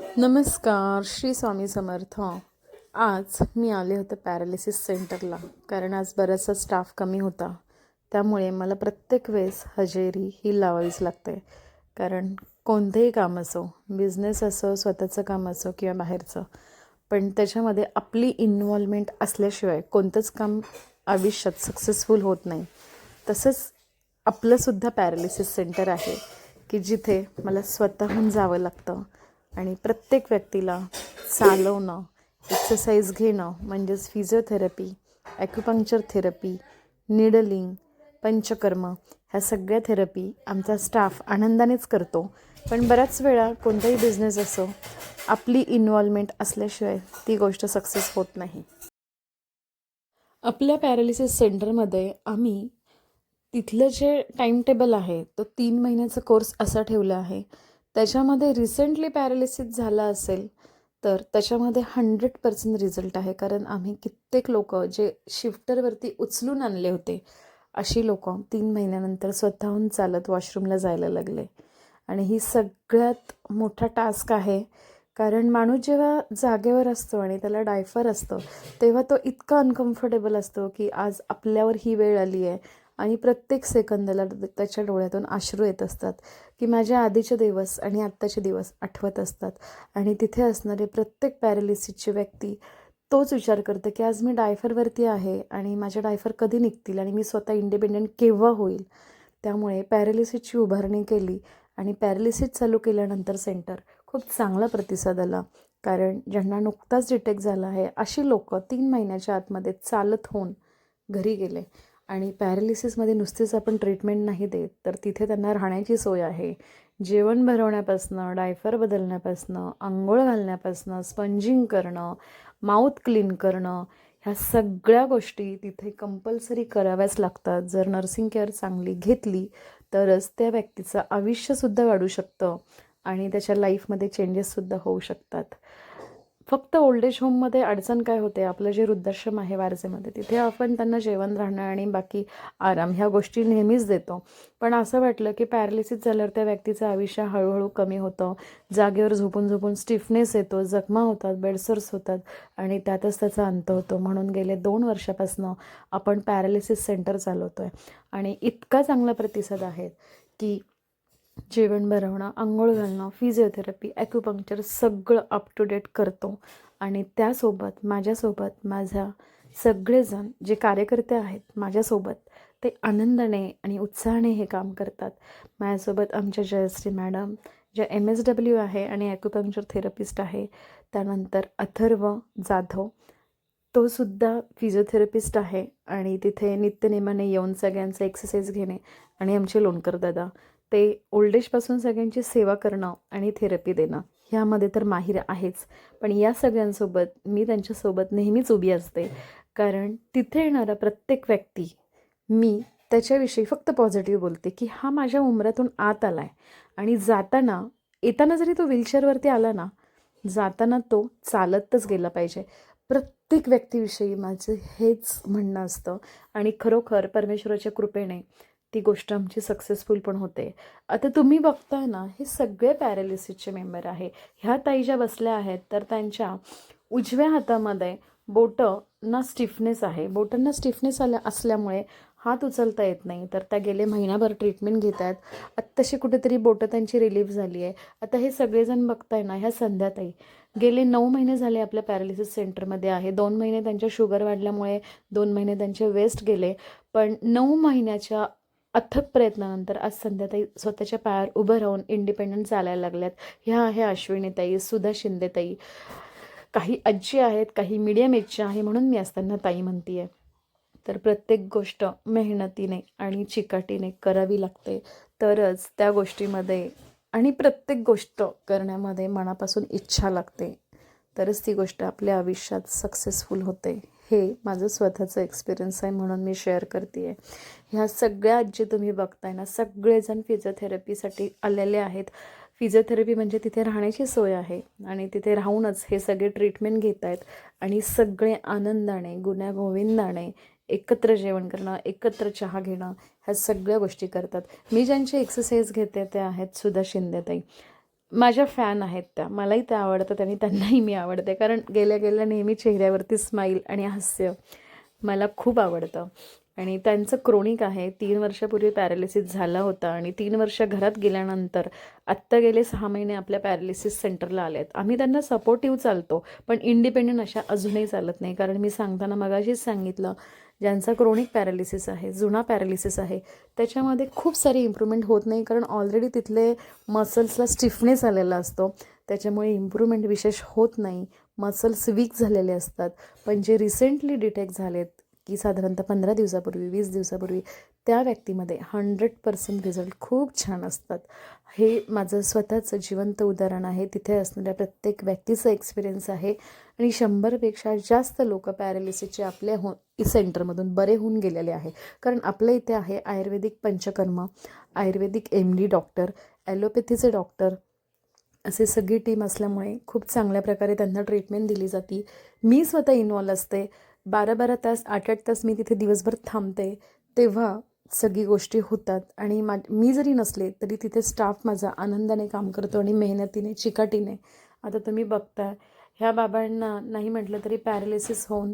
नमस्कार श्री स्वामी समर्थ. आज मी आले होते पॅरालिसिस सेंटरला कारण आज बराचसा स्टाफ कमी होता. त्यामुळे मला प्रत्येक वेळेस हजेरी ही लावावीच लागते. कारण कोणतेही काम असो बिझनेस असो स्वतःचं काम असो किंवा बाहेरचं पण त्याच्यामध्ये आपली इन्व्हॉल्वमेंट असल्याशिवाय कोणतंच काम आयुष्यात सक्सेसफुल होत नाही. तसंच आपलंसुद्धा पॅरालिसिस सेंटर आहे की जिथे मला स्वतःहून जावं लागतं. आणि प्रत्येक व्यक्तीला चालवणं एक्सरसाइज घेणं म्हणजेच physiotherapy acupuncture therapy needling Panchakarma ह्या सगळ्या थेरपी आमचा स्टाफ आनंदानेच करतो. पण बऱ्याच वेळा कोणताही बिझनेस असो आपली इन्व्हॉल्वमेंट असल्याशिवाय ती गोष्ट सक्सेस होत नाही. आपल्या पॅरालिसिस सेंटरमध्ये आम्ही तिथलं जे टाईमटेबल आहे तो तीन महिन्याचा कोर्स असा ठेवला आहे. त्याच्यामध्ये रिसेंटली पॅरालिसिस झाला असेल तर त्याच्यामध्ये हंड्रेड पर्सेंट रिझल्ट आहे. कारण आम्ही कित्येक लोक जे शिफ्टरवरती उचलून आणले होते अशी लोक तीन महिन्यानंतर स्वतःहून चालत वॉशरूमला जायला लागले. आणि ही सगळ्यात मोठा टास्क आहे. कारण माणूस जेव्हा जागेवर असतो आणि त्याला डायफर असतं तेव्हा तो इतका अनकम्फर्टेबल असतो की आज आपल्यावर ही वेळ आली आहे आणि प्रत्येक सेकंदाला त्याच्या डोळ्यातून अश्रू येत असतात की माझ्या आधीचे दिवस आणि आत्ताचे दिवस आठवत असतात. आणि तिथे असणारे प्रत्येक पॅरालिसिसची व्यक्ती तोच विचार करते की आज मी डायफरवरती आहे आणि माझ्या डायफर कधी निघतील आणि मी स्वतः इंडिपेंडेंट केव्हा होईल? त्यामुळे पॅरालिसिसची उभारणी केली आणि पॅरालिसिस चालू केल्यानंतर सेंटर खूप चांगला प्रतिसाद आला. कारण ज्यांना नुकताच डिटेक्ट झाला आहे अशी लोकं तीन महिन्याच्या आतमध्ये चालत होऊन घरी गेले. आणि पॅरालिसिसमध्ये नुसतीच आपण ट्रीटमेंट नाही देत तर तिथे त्यांना राहण्याची सोय आहे. जेवण भरवण्यापासनं डायफर बदलण्यापासनं आंघोळ घालण्यापासनं स्पंजिंग करणं माउथ क्लीन करणं ह्या सगळ्या गोष्टी तिथे कंपल्सरी कराव्याच लागतात. जर नर्सिंग केअर चांगली घेतली तरच त्या व्यक्तीचं आयुष्यसुद्धा वाढू शकतं आणि त्याच्या लाईफमध्ये चेंजेससुद्धा होऊ शकतात. फक्त ओल्ड एज होममध्ये अडचण काय होते? आपलं जे वृद्धाश्रम आहे वारजेमध्ये तिथे आपण त्यांना जेवण राहणं आणि बाकी आराम ह्या गोष्टी नेहमीच देतो. पण असं वाटलं की पॅरालिसिस झाल्यावर त्या व्यक्तीचं आयुष्य हळूहळू कमी होतं. जागेवर झोपून झोपून स्टिफनेस येतो जखमा होतात बेडसर्स होतात आणि त्यातच त्याचा अंत होतो. म्हणून गेले दोन वर्षापासून आपण पॅरालिसिस सेंटर चालवतो आहे आणि इतका चांगला प्रतिसाद आहे की जेवण भरवणं आंघोळ घालणं फिजिओथेरपी ॲक्युपंक्चर सगळं अप टू डेट करतो. आणि त्यासोबत माझ्यासोबत माझ्या सगळेजण जे कार्यकर्ते आहेत माझ्यासोबत ते आनंदाने आणि उत्साहाने हे काम करतात. माझ्यासोबत आमच्या जयश्री मॅडम ज्या एम एस डब्ल्यू आहे आणि ॲक्युपंक्चर थेरपिस्ट आहे त्यानंतर अथर्व जाधव तो सुद्धा फिजिओथेरपिस्ट आहे आणि तिथे नित्यनेमाने येऊन सगळ्यांचं एक्सरसाइज घेणे आणि आमचे लोणकर दादा ते ओल्ड एजपासून सगळ्यांची सेवा करणं आणि थेरपी देणं ह्यामध्ये तर माहीर आहेच. पण या सगळ्यांसोबत मी त्यांच्यासोबत नेहमीच उभी असते. कारण तिथे येणारा प्रत्येक व्यक्ती मी त्याच्याविषयी फक्त पॉझिटिव्ह बोलते की हा माझ्या उमरातून आत आला आहे आणि जाताना येताना जरी तो व्हीलचेअरवरती आला ना जाताना तो चालतच गेला पाहिजे. प्रत्येक व्यक्तीविषयी माझं हेच म्हणणं असतं. आणि खरोखर परमेश्वराच्या कृपेने ती गोष्ट आमची सक्सेसफुल पण होते. आता तुम्ही बघताय ना हे सगळे पॅरालिसिसचे मेंबर आहे. ह्या ताई ज्या बसल्या आहेत तर त्यांच्या उजव्या हातामध्ये बोटं स्टिफनेस आहे. बोटांना स्टिफनेस आल्या असल्यामुळे हात उचलता येत नाही. तर त्या गेले महिनाभर ट्रीटमेंट घेत आहेत. आत्ताशी कुठेतरी बोटं त्यांची रिलीफ झाली आहे. आता हे सगळेजण बघताय ना ह्या संध्याताई गेले नऊ महिने झाले आपल्या पॅरालिसिस सेंटरमध्ये आहे. दोन महिने त्यांच्या शुगर वाढल्यामुळे दोन महिने त्यांचे वेस्ट गेले. पण नऊ महिन्याच्या अथक प्रयत्नानंतर आज संध्याताई स्वतःच्या पायावर उभं राहून इंडिपेंडंट चालायला लागल्यात. ह्या आहे अश्विनीताई सुधा शिंदेताई. काही आजी आहेत काही मीडियम एजच्या आहे म्हणून मी आज त्यांना ताई म्हणते आहे तर प्रत्येक गोष्ट मेहनतीने आणि चिकाटीने करावी लागते. तरच त्या गोष्टीमध्ये आणि प्रत्येक गोष्ट करण्यामध्ये मनापासून इच्छा लागते. तरच ती गोष्ट आपल्या आयुष्यात सक्सेसफुल होते. हे माझं स्वतःचं एक्सपिरियन्स आहे म्हणून मी शेअर करते आहे ह्या सगळ्या जे तुम्ही बघताय ना सगळेजण फिजिओथेरपीसाठी आलेले आहेत. फिजिओथेरपी म्हणजे तिथे राहण्याची सोय आहे आणि तिथे राहूनच हे सगळे ट्रीटमेंट घेत आहेत आणि सगळे आनंदाने गुण्यागोविंदाने एकत्र जेवण करणं एकत्र चहा घेणं ह्या सगळ्या गोष्टी करतात. मी ज्यांची एक्सरसाइज घेते ते आहेत सुधा शिंदेताई. माझ्या फॅन आहेत त्या. मलाही त्या आवडतात आणि त्यांनाही मी आवडते. कारण गेल्या गेल्या नेहमी चेहऱ्यावरती स्माईल आणि हास्य मला खूप आवडतं. आणि त्यांचं क्रोनिक आहे. तीन वर्षापूर्वी पॅरालिसिस झाला होता आणि तीन वर्ष घरात गेल्यानंतर आत्ता गेले सहा महिने आपल्या पॅरालिसिस सेंटरला आले आहेत आम्ही त्यांना सपोर्टिव्ह चालतो पण इंडिपेंडंट अशा अजूनही चालत नाही. कारण मी सांगताना मगाशीच सांगितलं ज्यांचा क्रोनिक पॅरालिसिस आहे जुना पॅरालिसिस आहे त्याच्यामध्ये खूप सारी इम्प्रूव्हमेंट होत नाही. कारण ऑलरेडी तिथले मसल्सला स्टिफनेस आलेला असतो. त्याच्यामुळे इम्प्रूव्हमेंट विशेष होत नाही. मसल्स वीक झालेले असतात. पण जे रिसेंटली डिटेक्ट झालेत की साधारणतः पंधरा दिवसापूर्वी वीस दिवसापूर्वी त्या व्यक्तीमध्ये हंड्रेड पर्सेंट रिझल्ट खूप छान असतात. हे माझं स्वतःचं जिवंत उदाहरण आहे. तिथे असणाऱ्या प्रत्येक व्यक्तीचा एक्सपिरियन्स आहे आणि शंभरपेक्षा जास्त लोक पॅरालिसिसचे आपल्या हो सेंटरमधून बरे होऊन गेलेले आहे. कारण आपल्या इथे आहे Ayurvedic Panchakarma Ayurvedic M D doctor ॲलोपॅथीचे doctor असे सगळी टीम असल्यामुळे खूप चांगल्या प्रकारे त्यांना ट्रीटमेंट दिली जाते. मी स्वतः इन्वॉल्व असते. बारा बारा तास आठ आठ तास मी तिथे दिवसभर थांबते तेव्हा सगळी गोष्टी होतात. आणि मा मी जरी नसले तरी तिथे स्टाफ माझा आनंदाने काम करतो आणि मेहनतीने चिकाटीने. आता तुम्ही बघताय ह्या बाबांना नाही म्हटलं तरी पॅरालिसिस होऊन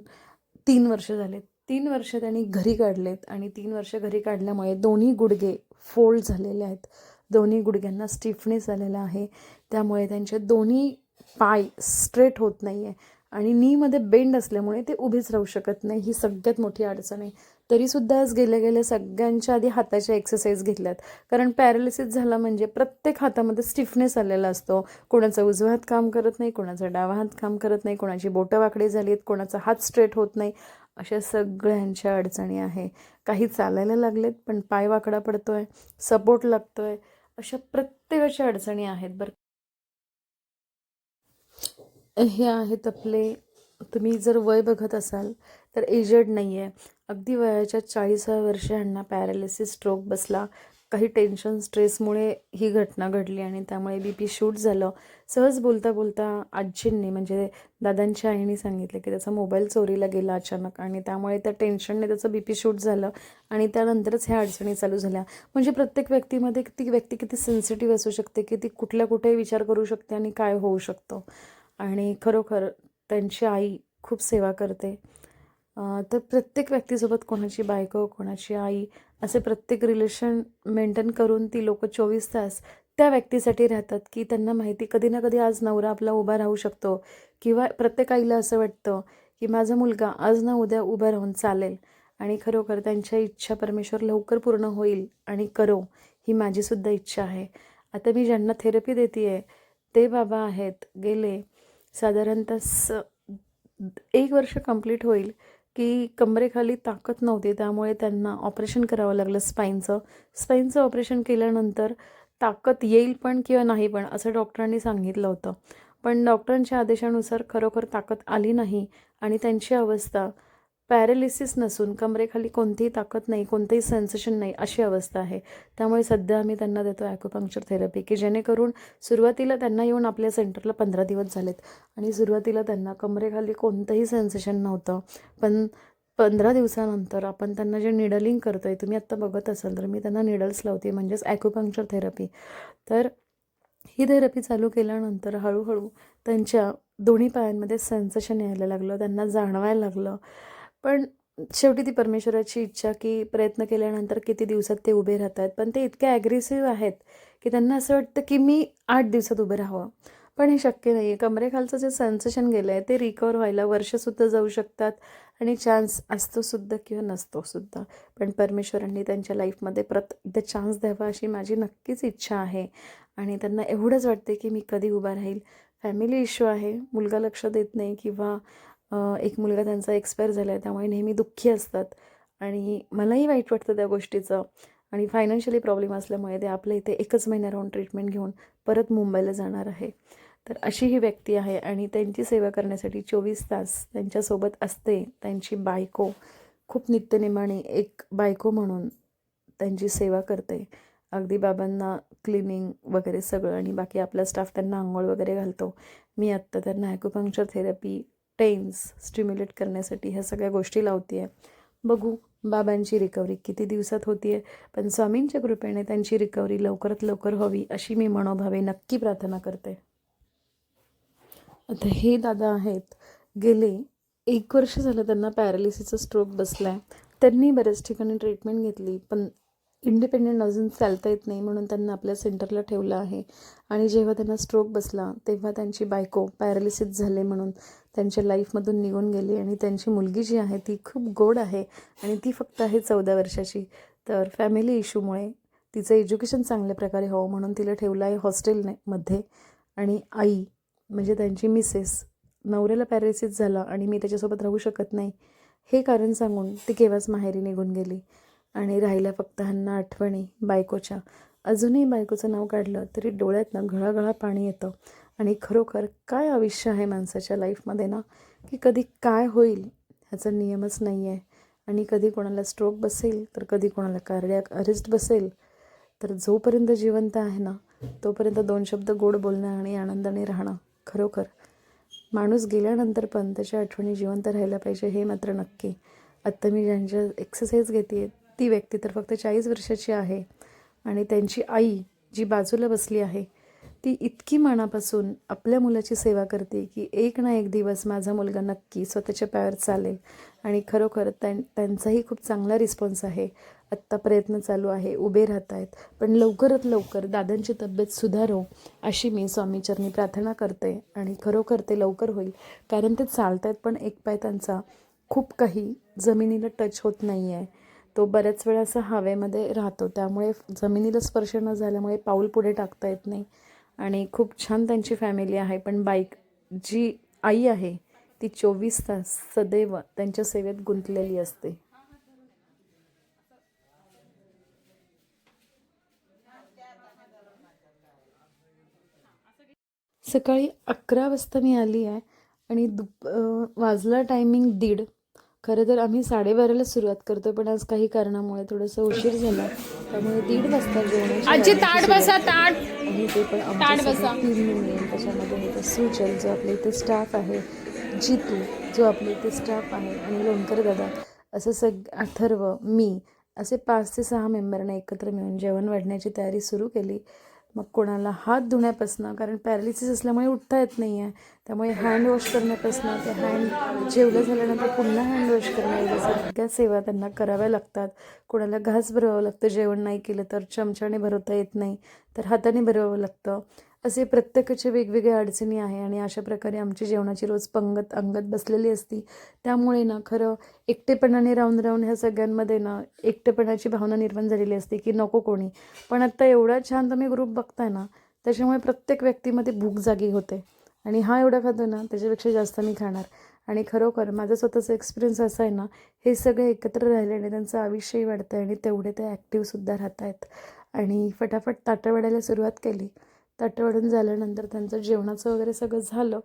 तीन वर्ष झालेत. तीन वर्ष त्यांनी घरी काढलेत आणि तीन वर्ष घरी काढल्यामुळे दोन्ही गुडघे फोल्ड झालेले आहेत. दोन्ही गुडघ्यांना स्टिफनेस आलेला आहे. त्यामुळे त्यांचे दोन्ही पाय स्ट्रेट होत नाही आहे आणि नीमध्ये बेंड असल्यामुळे ते उभेच राहू शकत नाही ही सगळ्यात मोठी अडचण आहे. तरीसुद्धा आज गेल्या गेल्या सगळ्यांच्या आधी हाताच्या एक्सरसाइज घेतल्यात. कारण पॅरालिसिस झाला म्हणजे प्रत्येक हातामध्ये स्टिफनेस आलेला असतो. कोणाचा उजवा हात काम करत नाही कोणाचा डावा हात काम करत नाही कोणाची बोटं वाकडी झाली आहेत कोणाचा हात स्ट्रेट होत नाही. अशा सगळ्यांच्या अडचणी आहे. काही चालायला लागलेत पण पाय वाकडा पडतो आहे सपोर्ट लागतो आहे अशा प्रत्येकाच्या अडचणी आहेत बरं हे आहेत आपले तुम्ही जर वय बघत असाल तर एजड नाही आहे अगदी वयाच्या चाळीसाव्या वर्षी ह्यांना पॅरालिसिस स्ट्रोक बसला. काही टेन्शन स्ट्रेसमुळे ही घटना घडली आणि त्यामुळे बी पी शूट झालं. सहज बोलता बोलता आजींनी म्हणजे दादांच्या आईने सांगितलं की त्याचा मोबाईल चोरीला गेला अचानक आणि त्यामुळे त्या टेन्शनने त्याचं बी पी शूट झालं आणि त्यानंतरच ह्या अडचणी चालू झाल्या. म्हणजे प्रत्येक व्यक्तीमध्ये ती व्यक्ती किती सेन्सिटिव्ह असू शकते की ती कुठल्या कुठे विचार करू शकते आणि काय होऊ शकतं. आणि खरोखर त्यांची आई खूप सेवा करते. तर प्रत्येक व्यक्तीसोबत कोणाची बायको कोणाची आई असे प्रत्येक रिलेशन मेंटेन करून ती लोक चोवीस तास त्या व्यक्तीसाठी राहतात की त्यांना माहिती कधी ना कधी आज नवरा आपला उभा राहू शकतो किंवा प्रत्येक आईला असं वाटतं की माझा मुलगा आज ना उद्या उभा राहून चालेल आणि खरोखर त्यांच्या इच्छा परमेश्वर लवकर पूर्ण होईल आणि करो ही माझीसुद्धा इच्छा आहे. आता मी ज्यांना थेरपी देते आहे ते बाबा आहेत गेले साधारणतः स एक वर्ष कंप्लीट होईल की कमरेखाली ताकद नव्हती त्यामुळे त्यांना ऑपरेशन करावं लागलं स्पाईनचं स्पाईनचं ऑपरेशन केल्यानंतर ताकद येईल पण किंवा नाही पण असं डॉक्टरांनी सांगितलं होतं. पण डॉक्टरांच्या आदेशानुसार खरोखर ताकद आली नाही आणि त्यांची अवस्था पॅरालिसिस नसून कमरेखाली कोणतीही ताकद नाही कोणतंही सेन्सेशन नाही अशी अवस्था आहे. त्यामुळे सध्या आम्ही त्यांना देतो ॲक्युपंक्चर थेरपी की जेणेकरून सुरुवातीला त्यांना येऊन आपल्या सेंटरला पंधरा दिवस झालेत. आणि सुरुवातीला त्यांना कमरेखाली कोणतंही सेन्सेशन नव्हतं पण पंधरा दिवसानंतर आपण त्यांना जे निडलिंग करतो आहे तुम्ही आत्ता बघत असाल तर मी त्यांना निडल्स लावते म्हणजेच ॲक्युपंक्चर थेरपी तर ही थेरपी चालू केल्यानंतर हळूहळू त्यांच्या दोन्ही पायांमध्ये सेन्सेशन यायला लागलं त्यांना जाणवायला लागलं. पण शेवटी ती परमेश्वराची इच्छा की प्रयत्न केल्यानंतर किती दिवसात ते उभे राहतात. पण ते इतके ॲग्रेसिव्ह आहेत की त्यांना असं वाटतं की मी आठ दिवसात उभं राहावं. पण हे शक्य नाही आहे कमरेखालचं जे सेन्सेशन गेलं आहे ते रिकवर व्हायला वर्षसुद्धा जाऊ शकतात आणि चान्स असतोसुद्धा किंवा नसतोसुद्धा. पण परमेश्वरांनी त्यांच्या लाईफमध्ये परत एकदा चान्स द्यावा अशी माझी नक्कीच इच्छा आहे. आणि त्यांना एवढंच वाटते की मी कधी उभा राहील. फॅमिली इश्यू आहे. मुलगा लक्ष देत नाही किंवा एक मुलगा त्यांचा एक्सपायर झाला आहे त्यामुळे नेहमी दुःखी असतात. आणि मलाही वाईट वाटतं त्या गोष्टीचं. आणि फायनान्शियली प्रॉब्लेम असल्यामुळे ते आपल्या इथे एकच महिना राहून ट्रीटमेंट घेऊन परत मुंबईला जाणार आहे. तर अशी ही व्यक्ती आहे आणि त्यांची सेवा करण्यासाठी चोवीस तास त्यांच्यासोबत असते. त्यांची बायको खूप नित्यनेमाने एक बायको म्हणून त्यांची सेवा करते. अगदी बाबांना क्लिनिंग वगैरे सगळं आणि बाकी आपला स्टाफ त्यांना आंघोळ वगैरे घालतो. मी आत्ता त्यांना ॲक्युपंक्चर थेरपी टेन्स स्टिम्युलेट करण्यासाठी ह्या सगळ्या गोष्टी लावते आहे बघू बाबांची रिकव्हरी किती दिवसात होती आहे पण स्वामींच्या कृपेने त्यांची रिकव्हरी लवकरात लवकर हवी अशी मी मनोभावे नक्की प्रार्थना करते. आता हे दादा आहेत. गेले एक वर्ष झालं त्यांना पॅरालिसिसचा स्ट्रोक बसला आहे त्यांनी बऱ्याच ठिकाणी ट्रीटमेंट घेतली पण इंडिपेंडेंट अजून चालता येत नाही म्हणून त्यांना आपल्या सेंटरला ठेवलं आहे. आणि जेव्हा त्यांना स्ट्रोक बसला तेव्हा त्यांची बायको पॅरालिसिस झाले म्हणून त्यांच्या लाईफमधून निघून गेली आणि त्यांची मुलगी जी आहे ती खूप गोड आहे आणि ती फक्त आहे चौदा वर्षाची. तर फॅमिली इश्यूमुळे तिचं एज्युकेशन चांगल्या प्रकारे हवं म्हणून तिला ठेवलं आहे हॉस्टेलने मध्ये. आणि आई म्हणजे त्यांची मिसेस नवऱ्याला पॅरेसिस झाला आणि मी त्याच्यासोबत राहू शकत नाही हे कारण सांगून ती केव्हाच माहेरी निघून गेली. आणि राहिल्या फक्त ह्यांना आठवणी बायकोच्या. अजूनही बायकोचं नाव काढलं तरी डोळ्यातनं घळाघळा पाणी येतं. आणि खरोखर काय आयुष्य आहे माणसाच्या लाईफमध्ये ना? की कधी काय होईल ह्याचा नियमच नाही आहे आणि कधी कोणाला स्ट्रोक बसेल तर कधी कोणाला कार्डियाक अरेस्ट बसेल. तर जोपर्यंत जिवंत आहे ना तोपर्यंत दोन शब्द गोड बोलणं आणि आनंदाने राहणं खरोखर. माणूस गेल्यानंतर पण त्याच्या आठवणी जिवंत राहायला पाहिजे हे मात्र नक्की. आत्ता मी ज्यांच्या एक्सरसाइज घेते ती व्यक्ती तर फक्त चाळीस वर्षाची आहे. आणि त्यांची आई जी बाजूला बसली आहे ती इतकी मनापासून आपल्या मुलाची सेवा करते की एक ना एक दिवस माझा मुलगा नक्की स्वतःच्या पायावर चालेल. आणि खरोखर त्यां त्यांचाही खूप चांगला रिस्पॉन्स आहे. आत्ता प्रयत्न चालू आहे उभे राहत आहेत पण लवकरात लवकर दादांची तब्येत सुधारो अशी मी स्वामीचरणी प्रार्थना करते. आणि खरोखर ते लवकर होईल. कारण ते चालत आहेत पण एक पाय त्यांचा खूप काही जमिनीला टच होत नाही आहे तो बऱ्याच वेळा असा हवेमध्ये राहतो. त्यामुळे जमिनीला स्पर्श न झाल्यामुळे पाऊल पुढे टाकता येत नाही. आणि खूप छान त्यांची फॅमिली आहे. पण बाईक जी आई आहे ती चोवीस तास सदैव त्यांच्या सेवेत गुंतलेली असते. सकाळी अकरा वाजता मी आली आहे आणि दुप वाजला टायमिंग दीड. खरं तर आम्ही साडेबाराला सुरुवात करतो पण आज काही कारणामुळे थोडंसं उशीर झाला. त्यामुळे दीड वाजता वाढीची ताट बसा ताट. आणि ते पण त्याच्यामध्ये होतं सुचल जो आपल्या इथे स्टाफ आहे जितू जो आपल्या इथे स्टाफ आहे आणि लोणकर दादा असं सग अथर्व मी असे पाच ते सहा मेंबरने एकत्र मिळून जेवण वाढण्याची तयारी सुरू केली. मग कोणाला हात धुण्यापासनं कारण पॅरालिसिस असल्यामुळे उठता येत नाही आहे त्यामुळे हँड वॉश करण्यापासनं ते हँड जेवलं झाल्यानंतर पुन्हा हँड वॉश करणं सगळ्या सेवा त्यांना कराव्या लागतात. कोणाला घास भरवावं लागतं जेवण नाही केलं तर चमच्याने भरवता येत नाही तर हाताने भरवावं लागतं. असे प्रत्येकाचे वेगवेगळ्या अडचणी आहे आणि अशा प्रकारे आमची जेवणाची रोज पंगत अंगत बसलेली असती. त्यामुळे ना खरं एकटेपणाने राहून राहून ह्या सगळ्यांमध्ये ना एकटेपणाची भावना निर्माण झालेली असते की नको कोणी. पण आत्ता एवढा छान तुम्ही ग्रुप बघताय ना त्याच्यामुळे प्रत्येक व्यक्तीमध्ये भूक जागी होते. आणि हा एवढा खातो ना त्याच्यापेक्षा जास्त मी खाणार. आणि खरोखर माझा स्वतःचा एक्सपिरियन्स असा आहे ना हे सगळे एकत्र राहिल्याने त्यांचं आयुष्यही वाढतं आहे आणि तेवढे ते ॲक्टिव्हसुद्धा राहत आहेत आणि फटाफट ताटं वाढायला सुरुवात केली. ताटं झाल्यानंतर त्यांचं जेवणाचं वगैरे सगळं झालं.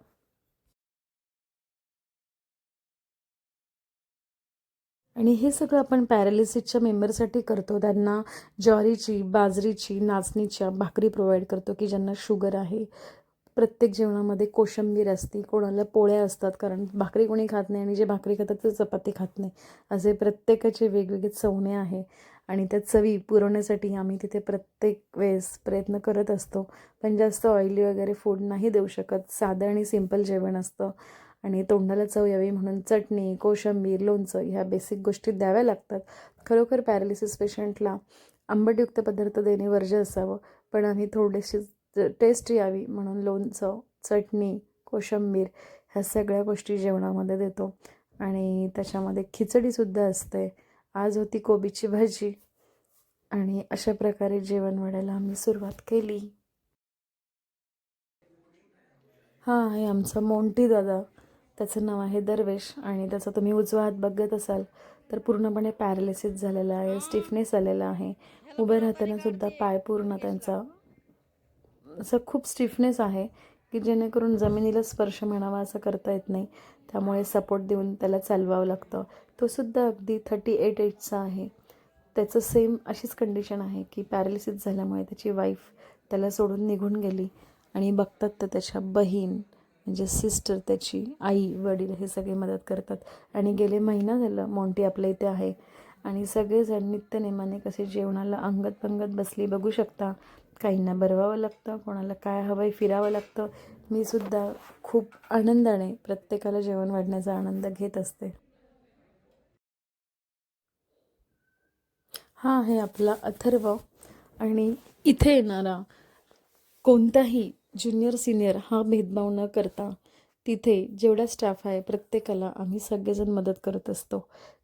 आणि हे सगळं आपण पॅरालिसिसच्या मेंबरसाठी करतो. त्यांना ज्वारीची बाजरीची नाचणीच्या भाकरी प्रोव्हाइड करतो की ज्यांना शुगर आहे. प्रत्येक जेवणामध्ये कोशिंबीर असते कोणाला पोळ्या असतात कारण भाकरी कोणी खात नाही आणि जे भाकरी खातात ते चपाती खात नाही. असे प्रत्येकाचे वेगवेगळे चवणे आहे. आणि त्या चवी पुरवण्यासाठी आम्ही तिथे प्रत्येक वेळेस प्रयत्न करत असतो. पण जास्त ऑइली वगैरे फूड नाही देऊ शकत. साधं आणि सिंपल जेवण असतं. आणि तोंडाला चव यावी म्हणून चटणी कोशिंबीर लोणचं ह्या बेसिक गोष्टी द्याव्या लागतात. खरोखर पॅरालिसिस पेशंटला आंबटयुक्त पदार्थ देणे वर्ज्य असावं. पण आम्ही थोडीशी टेस्ट यावी म्हणून लोणचं चटणी कोशिंबीर ह्या सगळ्या गोष्टी जेवणामध्ये देतो. आणि त्याच्यामध्ये खिचडीसुद्धा असते. आज होती कोबीची भाजी. आणि अशा प्रकारे जेवण वाढायला आम्ही सुरुवात केली. हा आहे आमचा मोंटी दादा. त्याचं नाव आहे दरवेश. आणि त्याचा तुम्ही उजवा हात बघत असाल तर पूर्णपणे पॅरालिसिस झालेला आहे स्टिफनेस आलेला आहे. उभे राहताना सुद्धा पाय पूर्ण त्यांचा असं खूप स्टिफनेस आहे. की जेणेकरून जमिनीला स्पर्श म्हणावा असं करता येत नाही. त्यामुळे सपोर्ट देऊन त्याला चालवावं लागतं. तो सुद्धा अगदी थर्टी एट एजचा आहे. त्याचं सेम अशीच कंडिशन आहे की पॅरालिसिस झाल्यामुळे त्याची वाईफ त्याला सोडून निघून गेली. आणि बघतात तर त्याच्या बहीण म्हणजे सिस्टर त्याची आई वडील हे सगळे मदत करतात. आणि गेले महिना झालं मॉन्टी आपल्या इथे आहे. आणि सगळेजण नित्यनेमाने कसे जेवणाला अंगत पंगत बसली बघू शकता. काहींना बरवावं लागतं कोणाला काय हवं आहे फिरावं लागतं. मी सुद्धा खूप आनंदाने प्रत्येकाला जेवण वाढण्याचा आनंद घेत असते. हा आहे आपला अथर्व आणि इथे येणारा कोणताही ज्युनियर सिनियर हा भेदभाव न करता तिथे जेवढा स्टाफ आहे प्रत्येकाला आम्ही सगळेजण मदत करत असतो.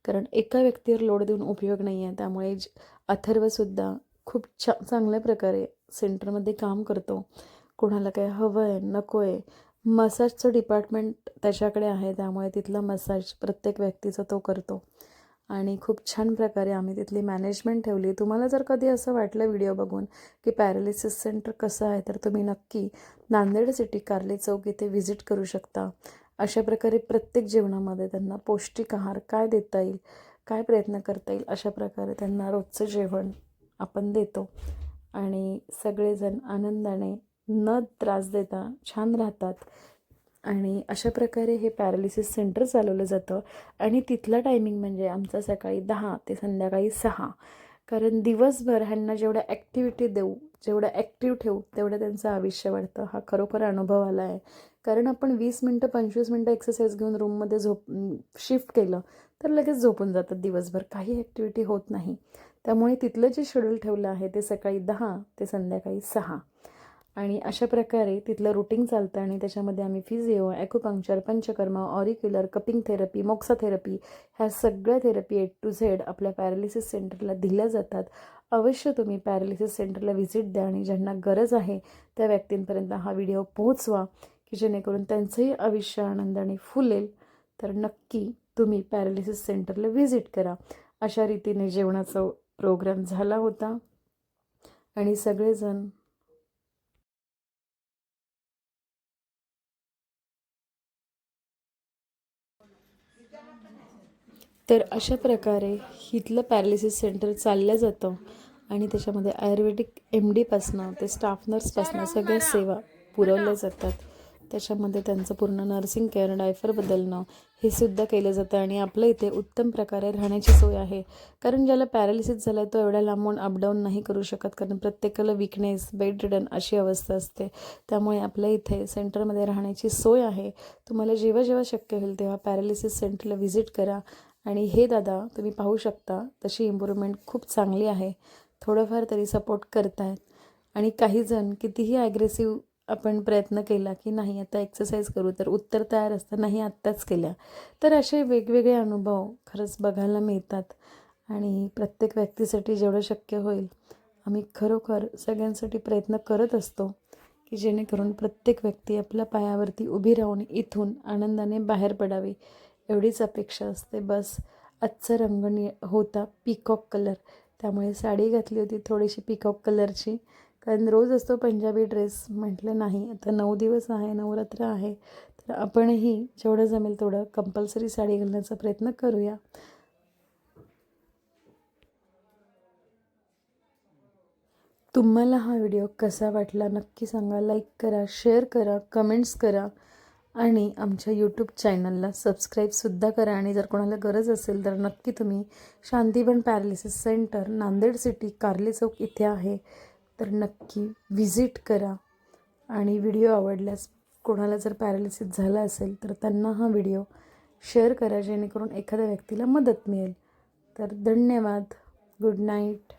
कारण एका व्यक्तीवर लोड देऊन उपयोग नाही आहे त्यामुळे ज- अथर्वसुद्धा खूप छा चांगल्या प्रकारे सेंटरमध्ये काम करतो. कोणाला काय हवं आहे नको आहे मसाजचं डिपार्टमेंट त्याच्याकडे आहे त्यामुळे तिथला मसाज प्रत्येक व्यक्तीचा तो करतो. आणि खूप छान प्रकारे आम्ही तिथली मॅनेजमेंट ठेवली. तुम्हाला जर कधी असं वाटलं व्हिडिओ बघून की पॅरालिसिस सेंटर कसं आहे तर तुम्ही नक्की नांदेड सिटी कार्ले चौक इथे व्हिजिट करू शकता. अशा प्रकारे प्रत्येक जेवणामध्ये त्यांना पौष्टिक आहार काय देता येईल काय प्रयत्न करता येईल अशा प्रकारे त्यांना रोजचं जेवण आपण देतो. आणि सगळेजण आनंदाने न त्रास देता छान राहतात. आणि अशा प्रकारे हे पॅरालिसिस सेंटर चालवलं जातं. आणि तिथला टायमिंग म्हणजे आमचा सकाळी दहा ते संध्याकाळी सहा. कारण दिवसभर ह्यांना जेवढ्या ॲक्टिव्हिटी देऊ जेवढं ॲक्टिव्ह ठेवू तेवढं त्यांचं आयुष्य वाढतं. हा खरोखर अनुभव आला आहे. कारण आपण वीस मिनटं पंचवीस मिनटं एक्सरसाइज घेऊन रूममध्ये झोप शिफ्ट केलं तर लगेच झोपून जातात दिवसभर. काही ॲक्टिव्हिटी होत नाही. त्यामुळे तिथलं जे शेड्यूल ठेवलं आहे ते सकाळी दहा ते संध्याकाळी सहा. आणि अशा प्रकारे तिथलं रुटीन चालतं आणि त्याच्यामध्ये आम्ही physio acupuncture panchakarma auricular cupping therapy moxa therapy ह्या सगळ्या थेरपी ए टू झेड आपल्या पॅरालिसिस सेंटरला दिल्या जातात. अवश्य तुम्ही पॅरालिसिस सेंटरला व्हिजिट द्या आणि ज्यांना गरज आहे त्या व्यक्तींपर्यंत हा व्हिडिओ पोहोचवा की जेणेकरून त्यांचंही आयुष्य आनंदाने फुलेल. तर नक्की तुम्ही पॅरालिसिस सेंटरला व्हिजिट करा. अशा रीतीने जेवणाचा प्रोग्राम झाला होता. आणि सगळेजण तर अशा प्रकारे इथलं पॅरालिसिस सेंटर चाललं जातं आणि त्याच्यामध्ये आयुर्वेदिक एम डीपासनं ते स्टाफ नर्सपासनं सगळ्या सेवा पुरवल्या जातात. त्याच्यामध्ये त्यांचं पूर्ण नर्सिंग केअर डायफर बदलणं हे सुद्धा केलं जातं आणि आपल्या इथे उत्तम प्रकारे राहण्याची सोय आहे. कारण ज्याला पॅरालिसिस झाला आहे तो एवढ्या लांबून अपडाऊन नाही करू शकत. कारण प्रत्येकाला विकनेस बेड रिडन अशी अवस्था असते. त्यामुळे आपल्या इथे सेंटरमध्ये राहण्याची सोय आहे. तुम्हाला जेव्हा जेव्हा शक्य होईल तेव्हा पॅरालिसिस सेंटरला व्हिजिट करा. आणि हे दादा तुम्ही पाहू शकता तशी इम्प्रूव्हमेंट खूप चांगली आहे. थोडंफार तरी सपोर्ट करतायत. आणि काही जण कितीही ॲग्रेसिव्ह आपण प्रयत्न केला की नाही आता एक्सरसाइज करू तर उत्तर तयार असतं नाही आत्ताच केल्या. तर असे वेगवेगळे अनुभव खरंच बघायला मिळतात. आणि प्रत्येक व्यक्तीसाठी जेवढं शक्य होईल आम्ही खरोखर सगळ्यांसाठी प्रयत्न करत असतो की जेणेकरून प्रत्येक व्यक्ती आपल्या पायावरती उभी राहून इथून आनंदाने बाहेर पडावी. एवढीच अपेक्षा असते. बस आजचं रंग नि होता पिकॉक कलर त्यामुळे साडी घातली होती थोडीशी पिकॉक कलरची कारण रोज असतो पंजाबी ड्रेस म्हटलं नाही. आता नऊ दिवस आहे नवरात्र आहे. तर आपणही जेवढं जमेल तेवढं कंपल्सरी साडी घालण्याचा प्रयत्न करूया. तुम्हाला हा व्हिडिओ कसा वाटला नक्की सांगा. लाईक करा शेअर करा कमेंट्स करा. आणि आमच्या यूट्यूब चॅनलला सबस्क्राईबसुद्धा करा आणि जर कोणाला गरज असेल तर नक्की तुम्ही Shantiban paralysis centre Nanded city Karle Chowk इथे आहे. तर नक्की व्हिजिट करा. आणि व्हिडिओ आवडल्यास कोणाला जर पॅरालिसिस झाला असेल तर त्यांना हा व्हिडिओ शेअर करा जेणेकरून एखाद्या व्यक्तीला मदत मिळेल. तर धन्यवाद. Good night